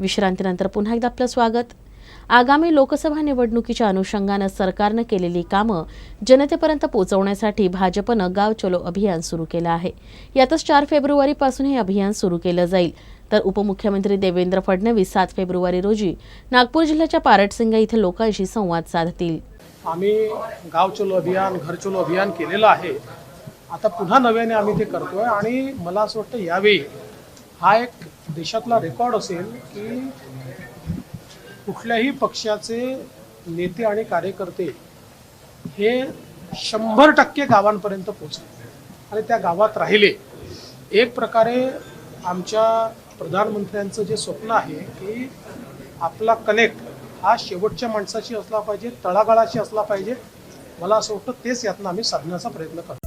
विश्रांतीनंतर पुन्हा एकदा आपलं स्वागत. आगामी लोकसभा निवडणुकीच्या अनुषंगानं सरकारनं केलेली कामं जनतेपर्यंत पोहोचवण्यासाठी भाजपनं गाव चलो अभियान सुरू केलं आहे. यातच चार फेब्रुवारीपासून हे अभियान सुरू केलं जाईल. तर उपमुख्यमंत्री देवेंद्र फडणवीस सात फेब्रुवारी रोजी नागपूर जिल्ह्याच्या पारटसिंगा इथे लोकांशी संवाद साधतील. आम्ही गाव चलो अभियान घर चलो अभियान केलेलं आहे. आता पुन्हा नव्याने आम्ही ते करतोय आणि मला असं वाटतं यावेळी हा एक देशातला रेकॉर्ड असेल की कुठल्याही पक्षाचे नेते आणि कार्यकर्ते हे शंभर टक्के गावांपर्यंत पोचले आणि त्या गावात राहिले. एक प्रकारे आमच्या प्रधानमंत्र्यांचं जे स्वप्न आहे की आपला कनेक्ट हा शेवटच्या माणसाशी असला पाहिजे तळागाळाशी असला पाहिजे. मला असं वाटतं तेच यातनं आम्ही साधण्याचा प्रयत्न करतो